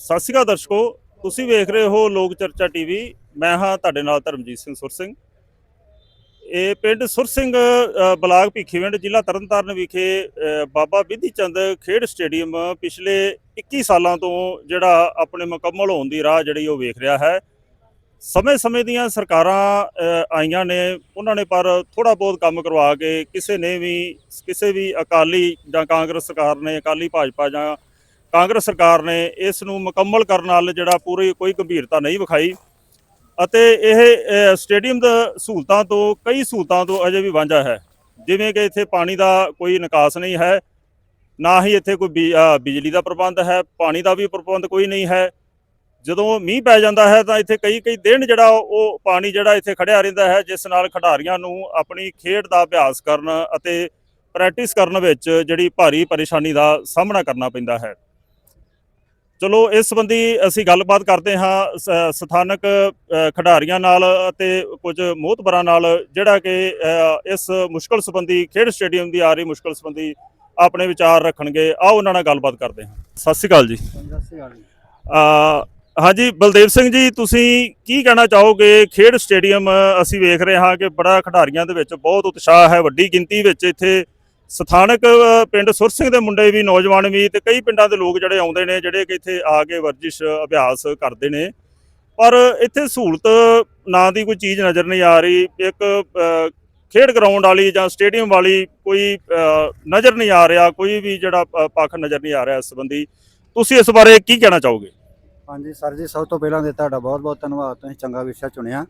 ਸਤਿ ਸ਼੍ਰੀ ਅਕਾਲ ਦਰਸ਼ਕੋ, ਤੁਸੀਂ ਵੇਖ ਰਹੇ ਹੋ ਲੋਕ ਚਰਚਾ ਟੀਵੀ। ਮੈਂ ਹਾਂ ਤੁਹਾਡੇ ਨਾਲ ਧਰਮਜੀਤ ਸਿੰਘ ਸੁਰ ਸਿੰਘ। ਇਹ ਪਿੰਡ ਸੁਰ ਸਿੰਘ ਬਲਾਕ ਭਿੱਖੀਵਿੰਡ, ਜ਼ਿਲ੍ਹਾ ਤਰਨਤਾਰਨ ਵਿਖੇ ਬਾਬਾ ਬਿਧੀ ਚੰਦ ਖੇਡ ਸਟੇਡੀਅਮ ਪਿਛਲੇ 21 ਸਾਲਾਂ ਤੋਂ ਜਿਹੜਾ ਆਪਣੇ ਮੁਕੰਮਲ ਹੋਣ ਦੀ ਰਾਹ ਜਿਹੜੀ ਉਹ ਵੇਖ ਰਿਹਾ ਹੈ। ਸਮੇਂ-ਸਮੇਂ ਦੀਆਂ ਸਰਕਾਰਾਂ ਆਈਆਂ ਨੇ, ਉਹਨਾਂ ਨੇ ਪਰ ਥੋੜਾ ਬਹੁਤ ਕੰਮ ਕਰਵਾ ਕੇ ਕਿਸੇ ਨੇ ਵੀ, ਕਿਸੇ ਵੀ ਅਕਾਲੀ ਜਾਂ ਕਾਂਗਰਸ ਸਰਕਾਰ ਨੇ, ਅਕਾਲੀ ਭਾਜਪਾ ਜਾਂ ਕਾਂਗਰਸ ਸਰਕਾਰ ਨੇ ਇਸ ਨੂੰ ਮੁਕੰਮਲ ਕਰਨ ਨਾਲ ਜਿਹੜਾ ਪੂਰੀ ਕੋਈ ਗੰਭੀਰਤਾ ਨਹੀਂ ਵਿਖਾਈ ਅਤੇ ਇਹ ਸਟੇਡੀਅਮ ਦਾ ਸਹੂਲਤਾਂ ਤੋਂ, ਕਈ ਸਹੂਲਤਾਂ ਤੋਂ ਅਜੇ ਵੀ ਵਾਂਝਾ ਹੈ। ਜਿਵੇਂ ਕਿ ਇੱਥੇ ਪਾਣੀ ਦਾ ਕੋਈ ਨਿਕਾਸ ਨਹੀਂ ਹੈ, ਨਾ ਹੀ ਇੱਥੇ ਕੋਈ ਬਿ- ਬਿਜਲੀ ਦਾ ਪ੍ਰਬੰਧ ਹੈ, ਪਾਣੀ ਦਾ ਵੀ ਪ੍ਰਬੰਧ ਕੋਈ ਨਹੀਂ ਹੈ। ਜਦੋਂ ਮੀਂਹ ਪੈ ਜਾਂਦਾ ਹੈ ਤਾਂ ਇੱਥੇ ਕਈ ਕਈ ਦਿਨ ਜਿਹੜਾ ਉਹ ਪਾਣੀ ਜਿਹੜਾ ਇੱਥੇ ਖੜਿਆ ਰਹਿੰਦਾ ਹੈ, ਜਿਸ ਨਾਲ ਖਿਡਾਰੀਆਂ ਨੂੰ ਆਪਣੀ ਖੇਡ ਦਾ ਅਭਿਆਸ ਕਰਨ ਅਤੇ ਪ੍ਰੈਕਟਿਸ ਕਰਨ ਵਿੱਚ ਜਿਹੜੀ ਭਾਰੀ ਪਰੇਸ਼ਾਨੀ ਦਾ ਸਾਹਮਣਾ ਕਰਨਾ ਪੈਂਦਾ ਹੈ। ਚਲੋ ਇਸ ਸੰਬੰਧੀ ਅਸੀਂ ਗੱਲਬਾਤ ਕਰਦੇ ਹਾਂ ਸਥਾਨਕ ਖਿਡਾਰੀਆਂ ਨਾਲ ਅਤੇ ਕੁਝ ਮੋਹਤਬਰਾਂ ਨਾਲ ਜਿਹੜਾ ਕਿ ਇਸ ਮੁਸ਼ਕਲ ਸੰਬੰਧੀ ਖੇਡ ਸਟੇਡੀਅਮ ਦੀ ਆ ਰਹੀ ਮੁਸ਼ਕਲ ਸੰਬੰਧੀ ਆਪਣੇ ਵਿਚਾਰ ਰੱਖਣਗੇ। ਆਓ ਉਹਨਾਂ ਨਾਲ ਗੱਲਬਾਤ ਕਰਦੇ ਹਾਂ। ਸਤਿ ਸ਼੍ਰੀ ਅਕਾਲ ਜੀ। ਅ, ਹਾਂਜੀ ਬਲਦੇਵ ਸਿੰਘ ਜੀ ਤੁਸੀਂ ਕੀ ਕਹਿਣਾ ਚਾਹੋਗੇ? ਖੇਡ ਸਟੇਡੀਅਮ ਅਸੀਂ ਵੇਖ ਰਹੇ ਹਾਂ ਕਿ ਬੜਾ ਖਿਡਾਰੀਆਂ ਦੇ ਵਿੱਚ ਬਹੁਤ ਉਤਸ਼ਾਹ ਹੈ ਵੱਡੀ ਗਿਣਤੀ ਵਿੱਚ ਇੱਥੇ ਸਥਾਨਕ ਪਿੰਡ ਸੁਰ ਸਿੰਘ ਦੇ ਮੁੰਡੇ ਵੀ ਨੌਜਵਾਨ ਵੀ ਤੇ ਕਈ ਪਿੰਡਾਂ ਦੇ ਲੋਕ ਜਿਹੜੇ ਆਉਂਦੇ ਨੇ, ਜਿਹੜੇ ਕਿ ਇੱਥੇ ਆ ਕੇ ਵਰਜਿਸ਼, ਅਭਿਆਸ ਕਰਦੇ ਨੇ। ਪਰ ਇੱਥੇ ਸਹੂਲਤ ਨਾਂ ਦੀ ਕੋਈ ਚੀਜ਼ ਨਜ਼ਰ ਨਹੀਂ ਆ ਰਹੀ। ਇੱਕ ਖੇਡ ਗਰਾਊਂਡ ਵਾਲੀ ਜਾਂ ਸਟੇਡੀਅਮ ਵਾਲੀ ਕੋਈ ਨਜ਼ਰ ਨਹੀਂ ਆ ਰਿਹਾ, ਕੋਈ ਵੀ ਜਿਹੜਾ ਪੱਖ ਨਜ਼ਰ ਨਹੀਂ ਆ ਰਿਹਾ ਇਸ ਸੰਬੰਧੀ। ਤੁਸੀਂ ਇਸ ਬਾਰੇ ਕੀ ਕਹਿਣਾ ਚਾਹੋਗੇ? ਹਾਂਜੀ ਸਰ ਜੀ, ਸਭ ਤੋਂ ਪਹਿਲਾਂ ਤੇ ਤੁਹਾਡਾ ਬਹੁਤ ਬਹੁਤ ਧੰਨਵਾਦ। ਤੁਸੀਂ ਚੰਗਾ ਵਿਸ਼ਾ ਚੁਣਿਆ।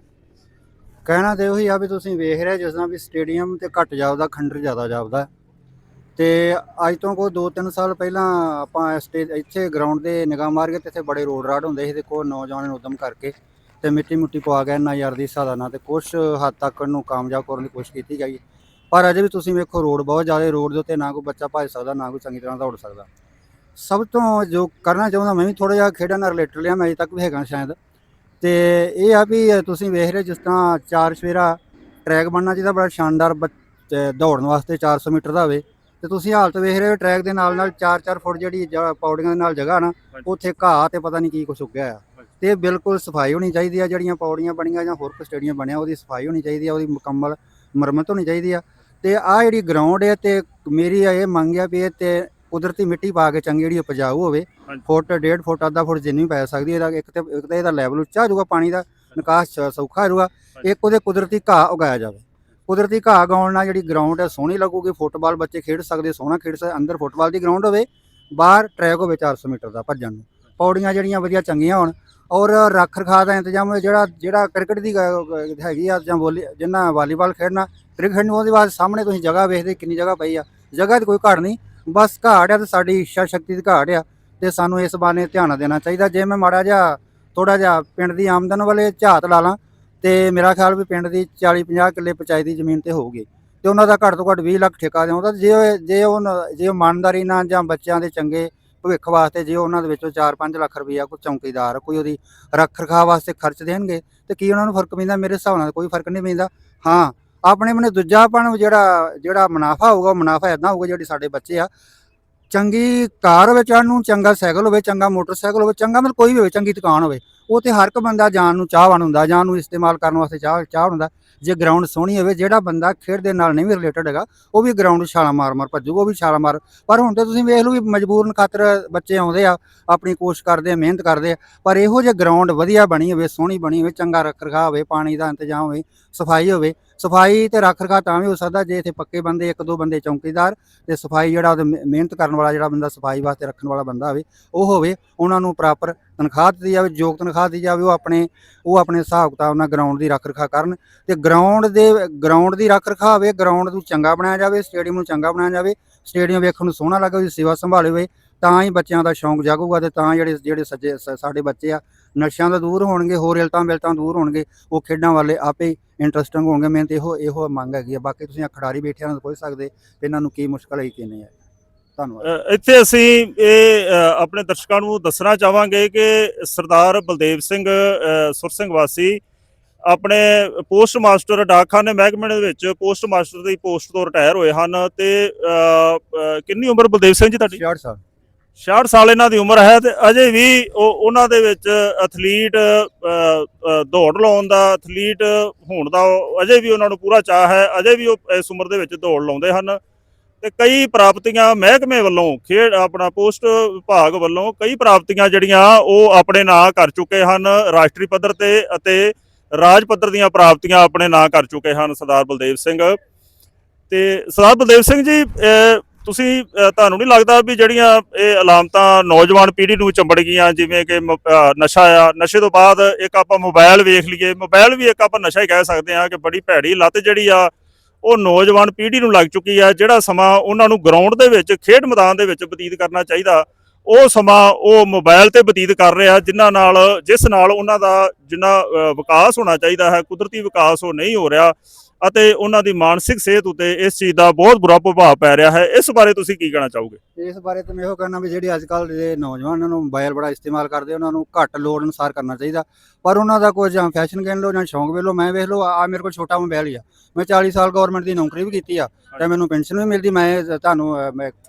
ਕਹਿਣਾ ਤੇ ਉਹੀ ਆ ਵੀ ਤੁਸੀਂ ਵੇਖ ਰਹੇ ਜਿਸ ਤਰ੍ਹਾਂ ਵੀ ਸਟੇਡੀਅਮ ਤੇ ਘੱਟ ਜਾਪਦਾ, ਖੰਡਰ ਜ਼ਿਆਦਾ ਜਾਪਦਾ। ਤੇ ਅੱਜ ਤੋਂ ਕੋਈ 2-3 ਸਾਲ ਪਹਿਲਾਂ ਆਪਾਂ ਸਟੇਜ ਇੱਥੇ ਗਰਾਊਂਡ ਦੇ ਨਿਗਾਹ ਮਾਰ ਕੇ ਤੇ ਇੱਥੇ ਬੜੇ ਰੋਡ ਰਾਡ ਹੁੰਦੇ ਸੀ ਤੇ ਕੋਈ ਨੌਜਵਾਨ ਉਦਮ ਕਰਕੇ ਤੇ ਮਿੱਟੀ ਮੁੱਟੀ ਪਵਾ ਕੇ ਨਾ ਯਾਰ ਦੀ ਸਾਦਾ ਨਾਲ ਤੇ ਕੁਝ ਹੱਦ ਤੱਕ ਨੂੰ ਕਾਮਯਾਬ ਕਰਨ ਦੀ ਕੋਸ਼ਿਸ਼ ਕੀਤੀ ਗਈ। ਪਰ ਅਜੇ ਵੀ ਤੁਸੀਂ ਵੇਖੋ ਰੋਡ ਬਹੁਤ ਜ਼ਿਆਦਾ, ਰੋਡ ਦੇ ਉੱਤੇ ਨਾ ਕੋਈ ਬੱਚਾ ਭੱਜ ਸਕਦਾ, ਨਾ ਕੋਈ ਚੰਗੀ ਤਰ੍ਹਾਂ ਦੌੜ ਸਕਦਾ। ਸਭ ਤੋਂ ਜੋ ਕਰਨਾ ਚਾਹੁੰਦਾ ਮੈਂ ਵੀ ਥੋੜਾ ਜਿਹਾ ਖੇਡਾਂ ਨਾਲ ਰਿਲੇਟਡ ਲਿਆ ਮੈਂ ਅਜੇ ਤੱਕ ਵੀ ਹੈਗਾ ਸ਼ਾਇਦ। ਤੇ ਇਹ ਆ ਵੀ ਤੁਸੀਂ ਵੇਖ ਰਹੇ ਜਿਸ ਤਰ੍ਹਾਂ ਚਾਰ ਸਵੇਰਾ ਟਰੈਕ ਬਣਨਾ ਚਾਹੀਦਾ, ਬੜਾ ਸ਼ਾਨਦਾਰ ਬੱਚ- ਦੌੜਨ ਵਾਸਤੇ 400 ਮੀਟਰ ਦਾ ਹੋਵੇ। ਤੇ ਤੁਸੀਂ ਹਾਲਤ ਵੇਖ ਰਹੇ ਹੋ ਟਰੈਕ ਦੇ ਨਾਲ ਨਾਲ 4-4 ਫੁੱਟ ਜਿਹੜੀ ਜ- ਪੌੜੀਆਂ ਦੇ ਨਾਲ ਜਗ੍ਹਾ ਨਾ ਉੱਥੇ ਘਾਹ ਤੇ ਪਤਾ ਨਹੀਂ ਕੀ ਕੁਛ ਉੱਗਿਆ ਆ। ਤੇ ਬਿਲਕੁਲ ਸਫ਼ਾਈ ਹੋਣੀ ਚਾਹੀਦੀ ਆ ਜਿਹੜੀਆਂ ਪੌੜੀਆਂ ਬਣੀਆਂ ਜਾਂ ਹੋਰ ਕੋਈ ਸਟੇਡੀਅਮ ਬਣਿਆ ਉਹਦੀ ਸਫ਼ਾਈ ਹੋਣੀ ਚਾਹੀਦੀ ਆ ਉਹਦੀ ਮੁਕੰਮਲ ਮੁਰੰਮਤ ਹੋਣੀ ਚਾਹੀਦੀ ਆ। ਤੇ ਆ ਜਿਹੜੀ ਗਰਾਊਂਡ ਹੈ ਤੇ ਮੇਰੀ ਇਹ ਮੰਗ ਆ ਵੀ ਇਹ ਤੇ ਕੁਦਰਤੀ ਮਿੱਟੀ ਪਾ ਕੇ ਚੰਗੀ ਜਿਹੜੀ ਉਪਜਾਊ ਹੋਵੇ ਹਾਂਜੀ। ਫੁੱਟ ਡੇਢ ਫੁੱਟ ਅੱਧਾ ਫੁੱਟ ਜਿੰਨੀ ਵੀ ਪੈ ਸਕਦੀ ਹੈ ਇਹਦਾ ਇੱਕ ਤੇ ਇੱਕ ਤਾਂ ਇਹਦਾ ਲੈਵਲ ਉੱਚਾ ਹੋ ਜਾਊਗਾ ਪਾਣੀ ਦਾ ਨਿਕਾਸ ਸੌਖਾ ਹੋ ਜਾਊਗਾ ਇੱਕ ਉਹਦੇ ਕੁਦਰਤੀ ਘਾਹ ਉਗਾਇਆ ਜਾਵੇ। ਕੁਦਰਤੀ ਘਾਹ ਗਾਉਣ ਨਾਲ ਜਿਹੜੀ ਗਰਾਊਂਡ ਹੈ ਸੋਹਣੀ ਲੱਗੂਗੀ, ਫੁੱਟਬਾਲ ਬੱਚੇ ਖੇਡ ਸਕਦੇ, ਸੋਹਣਾ ਖੇਡ ਸਕਦੇ, ਅੰਦਰ ਫੁੱਟਬਾਲ ਦੀ ਗਰਾਊਂਡ ਹੋਵੇ, ਬਾਹਰ ਟਰੈਕ ਹੋਵੇ 400 ਮੀਟਰ ਦਾ ਭੱਜਣ ਨੂੰ। ਪੌੜੀਆਂ ਜਿਹੜੀਆਂ ਵਧੀਆ ਚੰਗੀਆਂ ਹੋਣ, ਔਰ ਰੱਖ ਰਖਾਅ ਦਾ ਇੰਤਜ਼ਾਮ ਹੋਵੇ, ਜਿਹੜਾ ਜਿਹੜਾ ਕ੍ਰਿਕਟ ਦੀ ਗ- ਹੈਗੀ ਆ, ਜਾਂ ਵੋਲੀ ਜਿੰਨਾ ਵਾਲੀਬਾਲ ਖੇਡਣਾ ਕ੍ਰਿਕਟ ਖੇਡਣ ਉਹਦੇ ਬਾਅਦ ਸਾਹਮਣੇ ਤੁਸੀਂ ਜਗ੍ਹਾ ਵੇਖਦੇ ਕਿੰਨੀ ਜਗ੍ਹਾ ਪਈ ਆ। ਜਗ੍ਹਾ 'ਤੇ ਕੋਈ ਘਾਟ ਨਹੀਂ, ਬਸ ਘਾਟ ਆ ਤੇ ਸਾਡੀ ਇੱਛਾ ਸ਼ਕਤੀ ਦੀ ਘਾਟ ਆ, ਤੇ ਸਾਨੂੰ ਇਸ ਬਾਰੇ ਧਿਆਨ ਦੇਣਾ ਚਾਹੀਦਾ। ਜੇ ਮੈਂ ਮਾੜਾ ਜਿਹਾ ਥੋੜਾ ਜਿਹਾ ਪਿੰਡ ਦੀ ਆਮਦਨ ਵਾਲੇ ਝਾਤ ਲਾ ਲਾਂ ਤੇ ਮੇਰਾ ਖਿਆਲ ਵੀ ਪਿੰਡ ਦੀ 40 50 ਕਿੱਲੇ ਪੰਚਾਇਤ ਦੀ ਜ਼ਮੀਨ ਤੇ ਹੋਊਗੀ। ਤੇ ਉਹਨਾਂ ਦਾ ਘੱਟ ਤੋਂ ਘੱਟ 20 ਲੱਖ ਠੇਕਾ ਦੇਉਂਦਾ ਜੇ ਜੇ ਉਹ ਜੇ ਇਮਾਨਦਾਰੀ ਨਾਲ ਜਾਂ ਬੱਚਿਆਂ ਦੇ ਚੰਗੇ ਭਵਿੱਖ ਵਾਸਤੇ ਜੇ ਉਹਨਾਂ ਦੇ ਵਿੱਚੋਂ 4-5 ਲੱਖ ਰੁਪਈਆ ਕੋਈ ਚੌਕੀਦਾਰ, ਕੋਈ ਉਹਦੀ ਰੱਖ ਰਖਾਅ ਵਾਸਤੇ ਖਰਚ ਦੇਣਗੇ, ਤੇ ਕੀ ਉਹਨਾਂ ਨੂੰ ਫ਼ਰਕ ਪੈਂਦਾ? ਮੇਰੇ ਹਿਸਾਬ ਨਾਲ ਕੋਈ ਫ਼ਰਕ ਨਹੀਂ ਪੈਂਦਾ। ਹਾਂ, ਆਪਣੇ ਮਨੇ ਦੂਜਾਪਣ ਜਿਹੜਾ ਜਿਹੜਾ ਮੁਨਾਫਾ ਹੋਊਗਾ, ਉਹ ਮੁਨਾਫਾ ਇਦਾਂ ਹੋਊਗਾ ਜਿਹੜੇ ਸਾਡੇ ਬੱਚੇ ਆ। ਚੰਗੀ ਕਾਰ ਹੋਵੇ ਚੜ੍ਹਨ ਨੂੰ, ਚੰਗਾ ਸਾਈਕਲ ਹੋਵੇ, ਚੰਗਾ ਮੋਟਰਸਾਈਕਲ ਹੋਵੇ, ਚੰਗਾ ਮਤਲਬ ਕੋਈ ਵੀ ਹੋਵੇ, ਚੰਗੀ ਦੁਕਾਨ ਹੋਵੇ, ਉਹ ਤੇ ਹਰ ਇੱਕ ਬੰਦਾ ਜਾਣ ਨੂੰ ਚਾਹਵਾਨ ਹੁੰਦਾ ਜਾਣ ਨੂੰ ਇਸਤੇਮਾਲ ਕਰਨ ਵਾਸਤੇ ਚਾਹ ਚਾਹ ਹੁੰਦਾ। ਜੇ ਗਰਾਊਂਡ ਸੋਹਣੀ ਹੋਵੇ, ਜਿਹੜਾ ਬੰਦਾ ਖੇਡ ਦੇ ਨਾਲ ਨਹੀਂ ਵੀ ਰਿਲੇਟਡ ਹੈਗਾ, ਉਹ ਵੀ ਗਰਾਊਂਡ ਛਾਲਾ ਮਾਰ ਮਾਰ ਭੱਜੂਗਾ ਉਹ ਵੀ ਛਾਲਾ ਮਾਰ। ਪਰ ਹੁਣ ਤੇ ਤੁਸੀਂ ਵੇਖ ਲਓ ਵੀ ਮਜਬੂਰਨ ਖਾਤਰ ਬੱਚੇ ਆਉਂਦੇ ਆ, ਆਪਣੀ ਕੋਸ਼ਿਸ਼ ਕਰਦੇ ਆ, ਮਿਹਨਤ ਕਰਦੇ ਆ, ਪਰ ਇਹੋ ਜਿਹੇ ਗਰਾਊਂਡ ਵਧੀਆ ਬਣੀ ਹੋਵੇ, ਸੋਹਣੀ ਬਣੀ ਹੋਵੇ, ਚੰਗਾ ਰੱਖ ਰਖਾਅ ਹੋਵੇ, ਪਾਣੀ ਦਾ ਇੰਤਜ਼ਾਮ ਹੋਵੇ, ਸਫ਼ਾਈ ਹੋਵੇ ਸਫ਼ਾਈ ਤੇ ਰੱਖ ਰਖਾਅ ਤਾਂ ਵੀ ਹੋ ਸਕਦਾ ਜੇ ਇੱਥੇ ਪੱਕੇ ਬੰਦੇ, ਇੱਕ ਦੋ ਬੰਦੇ ਚੌਂਕੀਦਾਰ ਤੇ ਸਫ਼ਾਈ ਜਿਹੜਾ ਉਹਦੇ ਮਿਹਨਤ ਕਰਨ ਵਾਲਾ ਜਿਹੜਾ ਬੰਦਾ ਸਫ਼ਾਈ ਵਾਸਤੇ ਰੱਖਣ ਵਾਲਾ ਬੰਦਾ ਹੋਵੇ, ਉਹ ਹੋਵੇ, ਉਹਨਾਂ ਨੂੰ ਪ੍ਰੋਪਰ ਤਨਖਾਹ ਦਿੱਤੀ ਜਾਵੇ, ਯੋਗ ਤਨਖਾਹ ਦਿੱਤੀ ਜਾਵੇ, ਉਹ ਆਪਣੇ ਉਹ ਆਪਣੇ ਹਿਸਾਬ ਕਿਤਾਬ ਨਾਲ ਗਰਾਊਂਡ ਦੀ ਰੱਖ ਰਖਾ ਕਰਨ ਤੇ ਗਰਾਊਂਡ ਦੇ ਗਰਾਊਂਡ ਦੀ ਰੱਖ ਰਖਾ ਹੋਵੇ ਗਰਾਊਂਡ ਨੂੰ ਚੰਗਾ ਬਣਾਇਆ ਜਾਵੇ ਸਟੇਡੀਅਮ ਨੂੰ ਚੰਗਾ ਬਣਾਇਆ ਜਾਵੇ ਸਟੇਡੀਅਮ ਵੇਖਣ ਨੂੰ ਸੋਹਣਾ ਲੱਗੇ, ਉਹਦੀ ਸੇਵਾ ਸੰਭਾਲੇ ਹੋਵੇ, ਤਾਂ ਹੀ ਬੱਚਿਆਂ ਦਾ ਸ਼ੌਂਕ ਜਾਗੂਗਾ ਤੇ ਤਾਂ ਜਿਹੜੇ ਜਿਹੜੇ ਸੱਜੇ, ਸ- ਸਾਡੇ ਬੱਚੇ ਆ, ਨਸ਼ਿਆਂ ਤੋਂ ਦੂਰ ਹੋਣਗੇ, ਹੋਰ ਇਲਤਾਂ ਬਿਲਤਾਂ ਦੂਰ ਹੋਣਗੇ, ਉਹ ਖੇਡਾਂ ਵਾਲੇ ਆਪੇ ਇੰਟਰਸਟਿੰਗ ਹੋਣਗੇ ਮੈਂ ਤੇ ਇਹੋ ਇਹੋ ਮੰਗ ਹੈਗੀ ਆ। ਬਾਕੀ ਤੁਸੀਂ ਖਿਡਾਰੀ ਬੈਠਿਆਂ ਨੂੰ ਪੁੱਛ ਸਕਦੇ ਵੀ ਇਹਨਾਂ ਨੂੰ ਕੀ ਮੁਸ਼ਕਲ ਹੈ ਕੀ ਨਹੀਂ ਹੈ ਧੰਨਵਾਦ। ਇੱਥੇ ਅਸੀਂ ਇਹ ਆਪਣੇ ਦਰਸ਼ਕਾਂ ਨੂੰ ਦੱਸਣਾ ਚਾਹਾਂਗੇ ਕਿ ਸਰਦਾਰ ਬਲਦੇਵ ਸਿੰਘ ਸੁਰ ਸਿੰਘ ਵਾਸੀ ਆਪਣੇ ਪੋਸਟ ਮਾਸਟਰ ਡਾਕਖਾਨੇ ਮਹਿਕਮੇ ਦੇ ਵਿੱਚ ਪੋਸਟ ਮਾਸਟਰ ਦੀ ਪੋਸਟ ਤੋਂ ਰਿਟਾਇਰ ਹੋਏ ਹਨ ਤੇ ਕਿੰਨੀ ਉਮਰ ਬਲਦੇਵ ਸਿੰਘ ਜੀ ਤੁਹਾਡੀ? 66 ਸਾਲ। 66 ਸਾਲ ਇਹਨਾਂ ਦੀ ਉਮਰ ਹੈ ਤੇ ਅਜੇ ਵੀ ਉਹ ਉਹਨਾਂ ਦੇ ਵਿੱਚ ਐਥਲੀਟ ਦੌੜ ਲਾਉਣ ਦਾ ਐਥਲੀਟ ਹੋਣ ਦਾ ਉਹ- ਅਜੇ ਵੀ ਉਹਨਾਂ ਨੂੰ ਪੂਰਾ ਚਾਹ ਹੈ, ਅਜੇ ਵੀ ਉਹ ਇਸ ਉਮਰ ਦੇ ਵਿੱਚ ਦੌੜ ਲਾਉਂਦੇ ਹਨ। ਤੇ ਕਈ ਪ੍ਰਾਪਤੀਆਂ ਮਹਿਕਮੇ ਵੱਲੋਂ ਖੇਡ, ਆਪਣਾ ਪੋਸਟ ਵਿਭਾਗ ਵੱਲੋਂ ਕਈ ਪ੍ਰਾਪਤੀਆਂ ਜਿਹੜੀਆਂ ਉਹ ਆਪਣੇ ਨਾਂ ਕਰ ਚੁੱਕੇ ਹਨ, ਰਾਸ਼ਟਰੀ ਪੱਧਰ ਤੇ ਅਤੇ ਰਾਜ ਪੱਧਰ ਦੀਆਂ ਪ੍ਰਾਪਤੀਆਂ ਆਪਣੇ ਨਾਂ ਕਰ ਚੁੱਕੇ ਹਨ, ਸਰਦਾਰ ਬਲਦੇਵ ਸਿੰਘ। ਤੇ ਸਰਦਾਰ ਬਲਦੇਵ ਸਿੰਘ ਜੀ ਤੁਸੀਂ ਤੁਹਾਨੂੰ ਨਹੀਂ ਲੱਗਦਾ ਵੀ ਜਿਹੜੀਆਂ ਇਹ ਅਲਾਮਤਾਂ ਨੌਜਵਾਨ ਪੀੜ੍ਹੀ ਨੂੰ ਚੰਬੜ ਗਈਆਂ, ਜਿਵੇਂ ਕਿ ਮ- ਨਸ਼ਾ ਆ, ਨਸ਼ੇ ਤੋਂ ਬਾਅਦ ਇੱਕ ਆਪਾਂ ਮੋਬਾਈਲ ਵੇਖ ਲਈਏ, ਮੋਬਾਈਲ ਵੀ ਇੱਕ ਆਪਾਂ ਨਸ਼ਾ ਹੀ ਕਹਿ ਸਕਦੇ ਹਾਂ ਕਿ ਬੜੀ ਭੈੜੀ ਲੱਤ ਜਿਹੜੀ ਆ, ਉਹ ਨੌਜਵਾਨ ਪੀੜ੍ਹੀ ਨੂੰ ਲੱਗ ਚੁੱਕੀ ਆ, ਜਿਹੜਾ ਸਮਾਂ ਉਹਨਾਂ ਨੂੰ ਗਰਾਊਂਡ ਦੇ ਵਿੱਚ, ਖੇਡ ਮੈਦਾਨ ਦੇ ਵਿੱਚ ਬਤੀਤ ਕਰਨਾ ਚਾਹੀਦਾ, ਉਹ ਸਮਾਂ ਉਹ ਮੋਬਾਈਲ ਤੇ ਬਤੀਤ ਕਰ ਰਿਹਾ, ਜਿਨ੍ਹਾਂ ਨਾਲ, ਜਿਸ ਨਾਲ ਉਹਨਾਂ ਦਾ ਜਿੰਨਾ ਵਿਕਾਸ ਹੋਣਾ ਚਾਹੀਦਾ ਹੈ, ਕੁਦਰਤੀ ਵਿਕਾਸ ਉਹ ਨਹੀਂ ਹੋ ਰਿਹਾ ਅਤੇ ਉਹਨਾਂ ਦੀ ਮਾਨਸਿਕ ਸਿਹਤ ਉਤੇ ਇਸ ਚੀਜ਼ ਦਾ ਬਹੁਤ ਬੁਰਾ ਪ੍ਰਭਾਵ ਪੈ ਰਿਹਾ ਹੈ। ਇਸ ਬਾਰੇ ਤੁਸੀਂ ਕੀ ਕਹਿਣਾ ਚਾਹੋਗੇ? ਇਸ ਬਾਰੇ ਤਾਂ ਮੈਂ ਇਹੋ ਕਹਿਣਾ ਵੀ ਜਿਹੜੇ ਅੱਜ ਕੱਲ੍ਹ ਦੇ ਨੌਜਵਾਨ ਨੂੰ ਮੋਬਾਈਲ ਬੜਾ ਇਸਤੇਮਾਲ ਕਰਦੇ ਉਹਨਾਂ ਨੂੰ ਘੱਟ ਲੋੜ ਅਨੁਸਾਰ ਕਰਨਾ ਚਾਹੀਦਾ। ਪਰ ਉਹਨਾਂ ਦਾ ਕੋਈ ਜਾਂ ਫੈਸ਼ਨ ਕਹਿ ਲਓ ਜਾਂ ਸ਼ੌਂਕ ਵੇਖ ਲਓ ਮੈਂ ਵੇਖ ਲਓ ਆ ਮੇਰੇ ਕੋਲ ਛੋਟਾ ਮੋਬਾਈਲ ਹੀ ਆ। ਮੈਂ 40 ਸਾਲ ਗਵਰਨਮੈਂਟ ਦੀ ਨੌਕਰੀ ਵੀ ਕੀਤੀ ਆ ਤੇ ਮੈਨੂੰ ਪੈਨਸ਼ਨ ਵੀ ਮਿਲਦੀ ਮੈਂ ਤੁਹਾਨੂੰ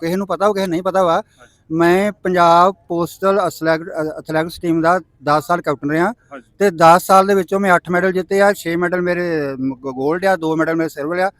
ਕਿਸੇ ਨੂੰ ਪਤਾ ਹੋ ਕਿਸੇ ਨਹੀਂ ਪਤਾ ਵਾ ਮੈਂ ਪੰਜਾਬ ਪੋਸਟਲ ਐਥਲੈਟਿਕਸ ਟੀਮ ਦਾ 10 ਸਾਲ ਕੈਪਟਨ ਰਿਹਾ। ਤੇ 10 ਸਾਲ ਦੇ ਵਿੱਚੋਂ ਮੈਂ 8 ਮੈਡਲ ਜਿੱਤੇ ਆ 6 ਮੈਡਲ ਮੇਰੇ 골ਡ ਆ 2 ਮੈਡਲ ਮੇਰੇ ਸਿਲਵਰ ਆ।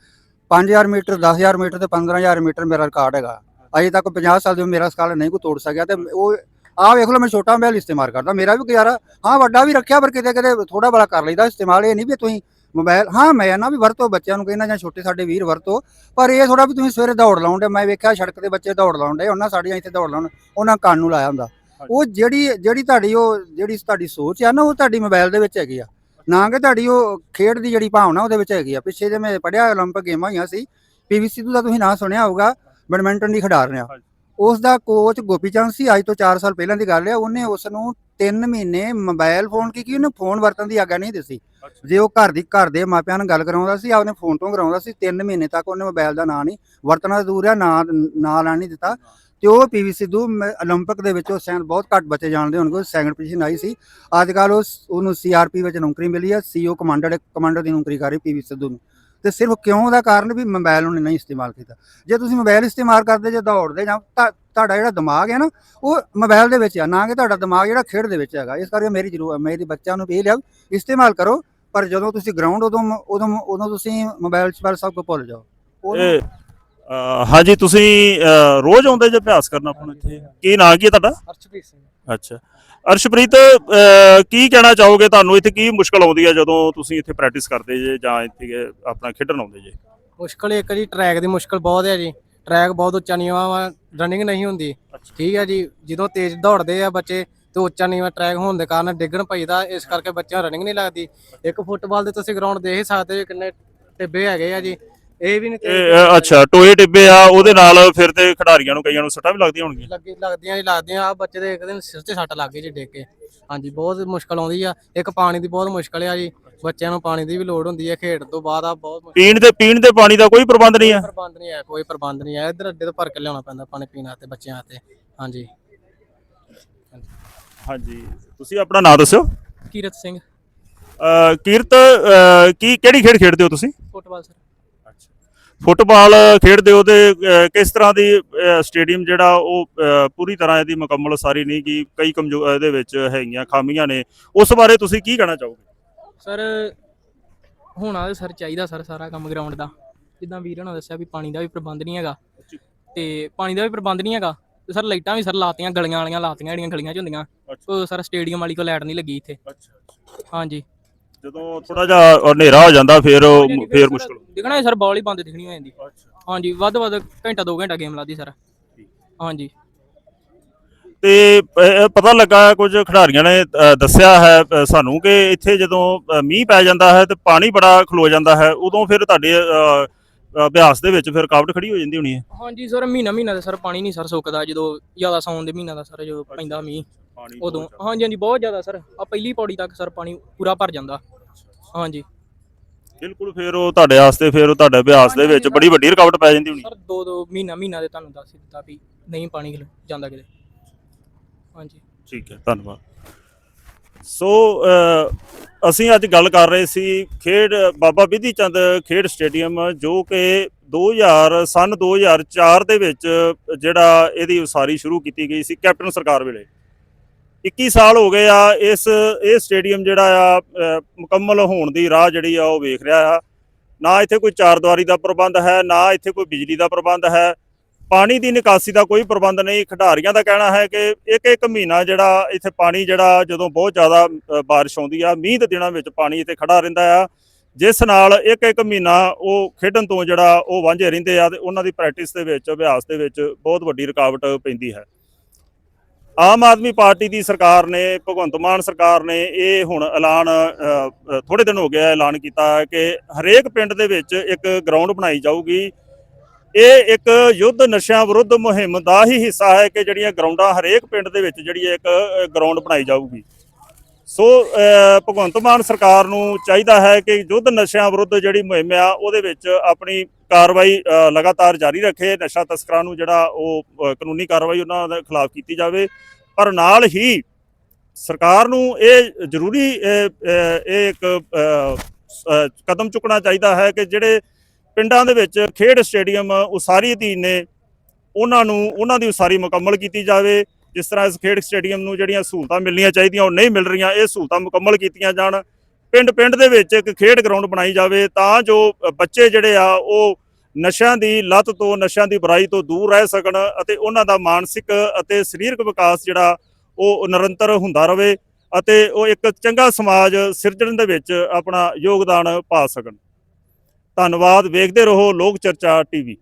5000 ਮੀਟਰ 10000 ਮੀਟਰ ਤੇ 15000 ਮੀਟਰ ਮੇਰਾ ਰਿਕਾਰਡ ਹੈਗਾ। ਅਜੇ ਤੱਕ 50 ਸਾਲ ਦੇ ਮੇਰਾ ਸਕਾਲ ਨਹੀਂ ਕੋਈ ਤੋੜ ਸਕਿਆ ਤੇ ਉਹ ਆਹ ਵੇਖ ਲਓ ਮੈਂ ਛੋਟਾ ਮੋਬਾਈਲ ਇਸਤੇਮਾਲ ਕਰਦਾ। ਮੇਰਾ ਵੀ ਗੁਜ਼ਾਰਾ ਹਾਂ ਵੱਡਾ ਵੀ ਰੱਖਿਆ ਪਰ ਕਿਤੇ ਕਿਤੇ ਥੋੜਾ ਬੜਾ ਕਰ ਲਈਦਾ ਇਸਤੇਮਾਲ। ਇਹ ਨਹੀਂ ਵੀ ਤੁਸੀਂ ਮੋਬਾਈਲ ਹਾਂ ਮੈਂ ਨਾ ਵੀ ਵਰਤੋ ਬੱਚਿਆਂ ਨੂੰ ਕਹਿੰਦਾ ਜਾਂ ਛੋਟੇ ਸਾਡੇ ਵੀਰ ਵਰਤੋ ਪਰ ਇਹ ਥੋੜਾ ਵੀ ਤੁਸੀਂ ਸਵੇਰੇ ਦੌੜ ਲਾਉਂਦੇ ਮੈਂ ਵੇਖਿਆ ਸੜਕ ਤੇ ਬੱਚੇ ਦੌੜ ਲਾਉਂਦੇ ਉਹਨਾਂ ਸਾਡੀਆਂ ਇੱਥੇ ਦੌੜ ਲਾਉਣ ਉਹਨਾਂ ਕੰਨ ਨੂੰ ਲਾਇਆ ਹੁੰਦਾ ਉਹ ਜਿਹੜੀ ਜਿਹੜੀ ਤੁਹਾਡੀ ਉਹ ਜਿਹੜੀ ਤੁਹਾਡੀ ਸੋਚ ਆ ਨਾ ਉਹ ਤੁਹਾਡੀ ਮੋਬਾਈਲ ਦੇ ਵਿੱਚ ਹੈਗੀ ਆ ਨਾ ਕਿ ਤੁਹਾਡੀ ਉਹ ਖੇਡ ਦੀ ਜਿਹੜੀ ਭਾਵਨਾ ਉਹਦੇ ਵਿੱਚ ਹੈਗੀ ਆ ਪਿੱਛੇ ਜੇ ਮੈਂ ਪੜਿਆ 올림픽 ਗੇਮਾਂ ਹੋਈਆਂ ਸੀ ਪੀਵੀ ਸਿੱਧੂ ਦਾ ਤੁਸੀਂ ਨਾਂ ਸੁਣਿਆ ਹੋਊਗਾ ਬੈਡਮਿੰਟਨ ਦੀ ਖਿਡਾਰਨ ਆ ਹਾਂਜੀ। ਉਸ ਦਾ ਕੋਚ ਗੋਪੀ ਚੰਦ ਸੀ ਅੱਜ ਤੋਂ 4 ਸਾਲ ਪਹਿਲਾਂ ਦੀ ਗੱਲ ਆ ਉਹਨੇ ਉਸ ਨੂੰ 3 ਮਹੀਨੇ ਮੋਬਾਈਲ ਫੋਨ ਕੀ ਕੀ ਉਹਨੂੰ ਫੋਨ ਵਰਤਣ ਦੀ ਆਗਿਆ ਨਹੀਂ ਦਿੱਤੀ ਜੇ ਉਹ ਘਰ ਦੀ ਘਰ ਦੇ ਮਾਪਿਆਂ ਨਾਲ ਗੱਲ ਕਰਾਉਂਦਾ ਸੀ ਆਪਨੇ ਫੋਨ ਤੋਂ ਕਰਾਉਂਦਾ ਸੀ 3 ਮਹੀਨੇ ਤੱਕ ਉਹਨੇ ਮੋਬਾਈਲ ਦਾ ਨਾਂ ਨਹੀਂ ਵਰਤਣਾ ਤਾਂ ਦੂਰ ਆ ਨਾਂ ਨਾਂ ਲੈਣ ਨਹੀਂ ਦਿੱਤਾ ਤੇ ਉਹ ਪੀਵੀ ਸਿੱਧੂ ਮ- 올림픽 ਦੇ ਵਿੱਚ ਉਹ ਸੈਂਡ ਬਹੁਤ ਘੱਟ ਬੱਚੇ ਜਾਣਦੇ ਹੋਣਗੇ ਸੈਕੰਡ ਪੋਜੀਸ਼ਨ ਆਈ ਸੀ ਅੱਜ ਕੱਲ ਉਹ ਉਹਨੂੰ ਸੀਆਰਪੀ ਵਿੱਚ ਨੌਕਰੀ ਮਿਲੀ ਆ ਸੀਓ ਕਮਾਂਡਰ ਕਮਾਂਡਰ ਦੀ ਨੌਕਰੀ ਕਰ ਰਹੀ ਪੀਵੀ ਸਿੱਧੂ ਨੂੰ ਤੇ ਸਿਰਫ ਕਿਉਂ ਦਾ ਕਾਰਨ ਵੀ ਮੋਬਾਈਲ ਉਹਨੇ ਨਹੀਂ ਇਸਤੇਮਾਲ ਕੀਤਾ। ਜੇ ਤੁਸੀਂ ਮੋਬਾਈਲ ਇਸਤੇਮਾਲ ਕਰਦੇ, ਜੇ ਦੌੜਦੇ ਜਾਂ ਤਾਂ, ਤੁਹਾਡਾ ਜਿਹੜਾ ਦਿਮਾਗ ਹੈ ਨਾ, ਉਹ ਮੋਬਾਈਲ ਦੇ ਵਿੱਚ ਆ, ਨਾ ਕਿ ਤੁਹਾਡਾ ਦਿਮਾਗ ਜਿਹੜਾ ਖੇਡ ਦੇ ਵਿੱਚ ਹੈਗਾ। ਇਸ ਕਰਕੇ ਮੇਰੀ ਜ਼ਰੂਰ, ਮੇਰੀ ਬੱਚਿਆਂ ਨੂੰ ਵੀ ਇਹ ਲਿਆ ਇਸਤੇਮਾਲ ਕਰੋ, ਪਰ ਜਦੋਂ ਤੁਸੀਂ ਗਰਾਊਂਡ ਉਦੋਂ ਉਦੋਂ ਉਦੋਂ ਤੁਸੀਂ ਮੋਬਾਈਲ 'ਚ ਸਭ ਕੁਝ ਭੁੱਲ ਜਾਓ। ਉਹ ਹਾਂਜੀ ਤੁਸੀਂ ਅਹ, ਰੋਜ਼ ਆਉਂਦੇ ਜੇ ਅਭਿਆਸ ਕਰਨ ਆਪਣਾ ਇੱਥੇ? ਕੀ ਨਾਂ ਕੀ ਹੈ ਤੁਹਾਡਾ? ਅਰਸ਼ਪ੍ਰੀਤ ਸਿੰਘ। ਅੱਛਾ। ਅਰਸ਼ਪ੍ਰੀਤ ਅਹ, ਕੀ ਕਹਿਣਾ ਚਾਹੋਗੇ ਤੁਹਾਨੂੰ? ਇੱਥੇ ਕੀ ਮੁਸ਼ਕਲ ਆਉਂਦੀ ਹੈ ਜਦੋਂ ਤੁਸੀਂ ਇੱਥੇ ਪ੍ਰੈਕਟਿਸ ਕਰਦੇ ਜੇ ਜਾਂ ਇੱਥੇ ਆਪਣਾ ਖੇਡਣ ਆਉਂਦੇ ਜੇ? ਮੁਸ਼ਕਲ ਇੱਕ ਜੀ ਟਰੈਕ ਦੀ ਮੁਸ਼ਕਲ ਬਹੁਤ ਹੈ ਜੀ। ਟਰੈਕ ਬਹੁਤ ਉੱਚਾ ਨੀਵਾਂ ਵਾ ਰਨਿੰਗ ਨਹੀਂ ਹੁੰਦੀ। ਠੀਕ ਹੈ ਜੀ ਜਦੋਂ ਤੇਜ਼ ਦੌੜਦੇ ਆ ਬੱਚੇ ਤੇ ਉੱਚਾ ਨੀਵਾਂ ਟਰੈਕ ਹੋਣ ਦੇ ਕਾਰਨ ਡਿੱਗਣ ਪਈਦਾ ਇਸ ਕਰਕੇ ਬੱਚਿਆਂ ਰਨਿੰਗ ਨਹੀਂ ਲੱਗਦੀ। ਇੱਕ ਫੁੱਟਬਾਲ ਦੇ ਤੁਸੀਂ ਗਰਾਊਂਡ ਦੇਖ ਹੀ ਸਕਦੇ ਹੋ ਕਿੰਨੇ ਟਿੱਬੇ ਹੈਗੇ ਆ ਜੀ। ਇਹ ਵੀ ਨਹੀਂ ਇਹ ਅੱਛਾ ਟੋਏ ਟਿੱਬੇ ਆ ਉਹਦੇ ਨਾਲ ਫਿਰ ਤੇ ਖਿਡਾਰੀਆਂ ਨੂੰ ਕਈਆਂ ਨੂੰ ਸੱਟਾਂ ਵੀ ਲੱਗਦੀਆਂ ਹੋਣਗੀਆਂ? ਲੱਗੀ ਲੱਗਦੀਆਂ ਜੀ ਲੱਗਦੀਆਂ। ਆ ਬੱਚੇ ਦੇ ਇੱਕ ਦਿਨ ਸਿਰ ਤੇ ਸੱਟ ਲੱਗ ਗਈ ਜੀ ਡਿੱਗ ਕੇ। ਹਾਂਜੀ ਬਹੁਤ ਮੁਸ਼ਕਲ ਆਉਂਦੀ ਆ। ਇੱਕ ਪਾਣੀ ਦੀ ਬਹੁਤ ਮੁਸ਼ਕਲ ਆ ਜੀ। ਬੱਚਿਆਂ ਨੂੰ ਪਾਣੀ ਦੀ ਵੀ ਲੋੜ ਹੁੰਦੀ ਹੈ ਖੇਡ ਤੋਂ ਬਾਅਦ ਆ ਬਹੁਤ ਮੁਸ਼ਕਲ। ਪੀਣ ਦੇ ਪੀਣ ਦੇ ਪਾਣੀ ਦਾ ਕੋਈ ਪ੍ਰਬੰਧ ਨਹੀਂ ਹੈ ਪ੍ਰਬੰਧ ਨਹੀਂ ਹੈ ਕੋਈ ਪ੍ਰਬੰਧ ਨਹੀਂ ਹੈ ਇੱਧਰ ਅੱਡੇ ਤੋਂ ਭਰ ਕੇ ਲਿਆਉਣਾ ਪੈਂਦਾ ਪਾਣੀ ਪੀਣ ਵਾਸਤੇ ਬੱਚਿਆਂ ਵਾਸਤੇ। ਹਾਂਜੀ। ਹਾਂਜੀ। ਤੁਸੀਂ ਆਪਣਾ ਨਾਮ ਦੱਸਿਓ? ਕੀਰਤ ਸਿੰਘ। ਅਹ, ਕੀਰਤ ਅਹ, ਕੀ ਕਿਹੜੀ ਖੇਡ ਖੇਡਦੇ ਹੋ ਤੁਸੀਂ? Football sir. ਫੁੱਟਬਾਲ ਖੇਡਦੇ ਹੋ ਤੇ ਅਹ, ਕਿਸ ਤਰ੍ਹਾਂ ਦੀ ਸਟੇਡੀਅਮ ਜਿਹੜਾ ਉਹ ਪੂਰੀ ਤਰ੍ਹਾਂ ਇਹਦੀ ਮੁਕੰਮਲ ਸਾਰੀ ਨਹੀਂ ਕਿ ਕਈ ਕਮਜ਼ੋਰ ਇਹਦੇ ਵਿੱਚ ਹੈਗੀਆਂ ਖਾਮੀਆਂ ਨੇ। ਉਸ ਬਾਰੇ ਤੁਸੀਂ ਕੀ ਕਹਿਣਾ ਚਾਹੋਗੇ? ਸਰ ਹੋਣਾ ਸਰ ਚਾਹੀਦਾ ਸਰ ਸਾਰਾ ਕੰਮ ਗਰਾਊਂਡ ਦਾ। ਜਿੱਦਾਂ ਵੀਰ ਹੋਣਾ ਦੱਸਿਆ ਵੀ ਪਾਣੀ ਦਾ ਵੀ ਪ੍ਰਬੰਧ ਨਹੀਂ ਹੈਗਾ। ਤੇ ਪਾਣੀ ਦਾ ਵੀ ਪ੍ਰਬੰਧ ਨਹੀਂ ਹੈਗਾ। ਤੇ ਸਰ ਲਾਈਟਾਂ ਵੀ ਸਰ ਲਾਤੀਆਂ ਗਲੀਆਂ ਵਾਲੀਆਂ ਲਾਤੀਆਂ ਜਿਹੜੀਆਂ ਗਲੀਆਂ 'ਚ ਹੁੰਦੀਆਂ। ਉਹ ਸਰ ਸਟੇਡੀਅਮ ਵਾਲੀ ਕੋ ਲਾਈਟ ਨਹੀਂ ਲੱਗੀ ਇੱਥੇ। ਹਾਂਜੀ। ਜਦੋਂ ਥੋੜਾ ਜਿਹਾ ਹਨੇਰਾ ਹੋ ਜਾਂਦਾ ਫਿਰ ਫਿਰ ਮੁਸ਼ਕਲ ਦਿਖਣਾ ਸਰ ਬਾਲ ਹੀ ਬੰਦ ਦਿਖਣੀ ਹੋ ਜਾਂਦੀ। ਹਾਂਜੀ ਵੱਧ ਵੱਧ ਘੰਟਾ 2 ਘੰਟਾ ਗੇਮ ਲੱਗਦੀ ਸਰ। ਹਾਂਜੀ। ਤੇ ਪਤਾ ਲੱਗਾ ਕੁਝ ਖਿਡਾਰੀਆਂ ਨੇ ਦੱਸਿਆ ਹੈ ਸਾਨੂੰ ਕਿ ਇੱਥੇ ਜਦੋਂ ਮੀਂਹ ਪੈ ਜਾਂਦਾ ਹੈ ਤੇ ਪਾਣੀ ਬੜਾ ਖਲੋ ਜਾਂਦਾ ਹੈ ਉਦੋਂ ਫਿਰ ਤੁਹਾਡੇ ਅਭਿਆਸ ਦੇ ਵਿੱਚ ਫਿਰ ਰੁਕਾਵਟ ਖੜੀ ਹੋ ਜਾਂਦੀ ਹੋਣੀ ਹੈ? ਹਾਂਜੀ ਸਰ ਮਹੀਨਾ ਮਹੀਨਾ ਦਾ ਸਰ ਪਾਣੀ ਨਹੀਂ ਸਰ ਸੁੱਕਦਾ ਜਦੋਂ ਜ਼ਿਆਦਾ ਸੌਣ ਦੇ ਮਹੀਨਾ ਦਾ ਸਰ ਜਦੋਂ ਪੈਂਦਾ ਮੀਂਹ। ਉਦੋਂ ਹਾਂਜੀ ਹਾਂਜੀ ਬਹੁਤ ਜ਼ਿਆਦਾ ਸਰ। ਆ ਪਹਿਲੀ ਪੌੜੀ ਤੱਕ ਸਰ ਪਾਣੀ ਪੂਰਾ ਭਰ ਜਾਂਦਾ। ਹਾਂਜੀ। ਬਿਲਕੁਲ ਫਿਰ ਉਹ ਤੁਹਾਡੇ ਵਾਸਤੇ ਫਿਰ ਉਹ ਤੁਹਾਡੇ ਅਭਿਆਸ ਦੇ ਵਿੱਚ ਬੜੀ ਵੱਡੀ ਰੁਕਾਵਟ ਪੈ ਜਾਂਦੀ ਹੋਣੀ। ਸਰ ਦੋ ਦੋ ਮਹੀਨਾ ਮਹੀਨਾ ਦੇ ਤੁਹਾਨੂੰ ਦੱਸ ਹੀ ਦਿੱਤਾ ਵੀ ਨਹੀਂ ਪਾਣੀ ਜਾਂਦਾ ਕਿਤੇ। ਹਾਂਜੀ। ਠੀਕ ਹੈ ਧੰਨਵਾਦ। ਸੋ ਅ, ਅਸੀਂ ਅੱਜ ਗੱਲ ਕਰ ਰਹੇ ਸੀ ਖੇਡ ਬਾਬਾ ਬਿਧੀ ਚੰਦ ਖੇਡ ਸਟੇਡੀਅਮ ਜੋ ਕਿ 2000 ਸਨ 2004 ਦੇ ਵਿੱਚ ਜਿਹੜਾ ਇਹਦੀ ਉਸਾਰੀ ਸ਼ੁਰੂ ਕੀਤੀ ਗਈ ਸੀ ਕੈਪਟਨ ਸਰਕਾਰ ਵੇਲੇ। 21 ਸਾਲ ਹੋ ਗਏ ਆ ਇਸ ਇਹ ਸਟੇਡੀਅਮ ਜਿਹੜਾ ਆ ਮੁਕੰਮਲ ਹੋਣ ਦੀ ਰਾਹ ਜਿਹੜੀ ਆ ਉਹ ਵੇਖ ਰਿਹਾ ਆ। ਨਾ ਇੱਥੇ ਕੋਈ ਚਾਰ ਦੀਵਾਰੀ ਦਾ ਪ੍ਰਬੰਧ ਹੈ ਨਾ ਇੱਥੇ ਕੋਈ ਬਿਜਲੀ ਦਾ ਪ੍ਰਬੰਧ ਹੈ। ਪਾਣੀ ਦੀ ਨਿਕਾਸੀ ਦਾ ਕੋਈ ਪ੍ਰਬੰਧ ਨਹੀਂ। ਖਿਡਾਰੀਆਂ ਦਾ ਕਹਿਣਾ ਹੈ ਕਿ ਇੱਕ ਇੱਕ ਮਹੀਨਾ ਜਿਹੜਾ ਇੱਥੇ ਪਾਣੀ ਜਿਹੜਾ ਜਦੋਂ ਬਹੁਤ ਜ਼ਿਆਦਾ ਅ, ਬਾਰਿਸ਼ ਆਉਂਦੀ ਆ ਮੀਂਹ ਦੇ ਦਿਨਾਂ ਵਿੱਚ ਪਾਣੀ ਇੱਥੇ ਖੜਾ ਰਹਿੰਦਾ ਆ। ਜਿਸ ਨਾਲ ਇੱਕ ਇੱਕ ਮਹੀਨਾ ਉਹ ਖੇਡਣ ਤੋਂ ਜਿਹੜਾ ਉਹ ਵਾਂਝੇ ਰਹਿੰਦੇ ਆ ਤੇ ਉਹਨਾਂ ਦੀ ਪ੍ਰੈਕਟਿਸ ਦੇ ਵਿੱਚ ਅਭਿਆਸ ਦੇ ਵਿੱਚ ਬਹੁਤ ਵੱਡੀ ਰੁਕਾਵਟ ਪੈਂਦੀ ਹੈ। ਆਮ ਆਦਮੀ ਪਾਰਟੀ ਦੀ ਸਰਕਾਰ ਨੇ, ਭਗਵੰਤ ਮਾਨ ਸਰਕਾਰ ਨੇ ਇਹ ਹੁਣ ਐਲਾਨ ਥੋੜੇ ਦਿਨ ਹੋ ਗਿਆ ਐਲਾਨ ਕੀਤਾ ਕਿ ਹਰੇਕ ਪਿੰਡ ਦੇ ਵਿੱਚ ਇੱਕ ਗਰਾਊਂਡ ਬਣਾਈ ਜਾਊਗੀ। ਇਹ ਇੱਕ ਯੁੱਧ ਨਸ਼ਿਆਂ ਵਿਰੁੱਧ ਮੁਹਿੰਮ ਦਾ ਹੀ ਹਿੱਸਾ ਹੈ ਕਿ ਜਿਹੜੀਆਂ ਗਰਾਊਂਡਾਂ ਹਰੇਕ ਪਿੰਡ ਦੇ ਵਿੱਚ ਜਿਹੜੀ ਇੱਕ ਗਰਾਊਂਡ ਬਣਾਈ ਜਾਊਗੀ। ਸੋ ਭਗਵੰਤ ਮਾਨ ਸਰਕਾਰ ਨੂੰ ਚਾਹੀਦਾ ਹੈ ਕਿ ਯੁੱਧ ਨਸ਼ਿਆਂ ਵਿਰੁੱਧ ਜਿਹੜੀ ਮੁਹਿੰਮ ਆ, ਉਹਦੇ ਵਿੱਚ ਆਪਣੀ ਕਾਰਵਾਈ ਲਗਾਤਾਰ ਜਾਰੀ ਰੱਖੇ, ਨਸ਼ਾ ਤਸਕਰਾਂ ਨੂੰ ਜਿਹੜਾ ਉਹ ਕਾਨੂੰਨੀ ਕਾਰਵਾਈ ਉਹਨਾਂ ਦੇ ਖਿਲਾਫ ਕੀਤੀ ਜਾਵੇ। ਪਰ ਨਾਲ ਹੀ ਸਰਕਾਰ ਨੂੰ ਇਹ ਜ਼ਰੂਰੀ, ਇਹ ਇੱਕ ਕਦਮ ਚੁੱਕਣਾ ਚਾਹੀਦਾ ਹੈ ਕਿ ਜਿਹੜੇ ਪਿੰਡਾਂ ਦੇ ਵਿੱਚ ਖੇਡ ਸਟੇਡੀਅਮ ਉਸਾਰੀ ਅਧੀਨ ਨੇ, ਉਹਨਾਂ ਨੂੰ, ਉਹਨਾਂ ਦੀ ਉਸਾਰੀ ਮੁਕੰਮਲ ਕੀਤੀ ਜਾਵੇ। ਜਿਸ ਤਰ੍ਹਾਂ ਇਸ ਖੇਡ ਸਟੇਡੀਅਮ ਨੂੰ ਜਿਹੜੀਆਂ ਸਹੂਲਤਾਂ ਮਿਲਣੀਆਂ ਚਾਹੀਦੀਆਂ, ਉਹ ਨਹੀਂ ਮਿਲ ਰਹੀਆਂ, ਇਹ ਸਹੂਲਤਾਂ ਮੁਕੰਮਲ ਕੀਤੀਆਂ ਜਾਣ। ਪਿੰਡ ਪਿੰਡ ਦੇ ਵਿੱਚ ਇੱਕ ਖੇਡ ਗਰਾਊਂਡ ਬਣਾਈ ਜਾਵੇ, ਤਾਂ ਜੋ ਬੱਚੇ ਜਿਹੜੇ ਆ, ਉਹ ਨਸ਼ਿਆਂ ਦੀ ਲਤ ਤੋਂ, ਨਸ਼ਿਆਂ ਦੀ ਬੁਰਾਈ ਤੋਂ ਦੂਰ ਰਹਿ ਸਕਣ ਅਤੇ ਉਹਨਾਂ ਦਾ ਮਾਨਸਿਕ ਅਤੇ ਸਰੀਰਕ ਵਿਕਾਸ ਜਿਹੜਾ, ਉਹ ਨਿਰੰਤਰ ਹੁੰਦਾ ਰਹੇ ਅਤੇ ਉਹ ਇੱਕ ਚੰਗਾ ਸਮਾਜ ਸਿਰਜਣ ਦੇ ਵਿੱਚ ਆਪਣਾ ਯੋਗਦਾਨ ਪਾ ਸਕਣ। ਧੰਨਵਾਦ, ਵੇਖਦੇ ਰਹੋ ਲੋਕ ਚਰਚਾ ਟੀਵੀ।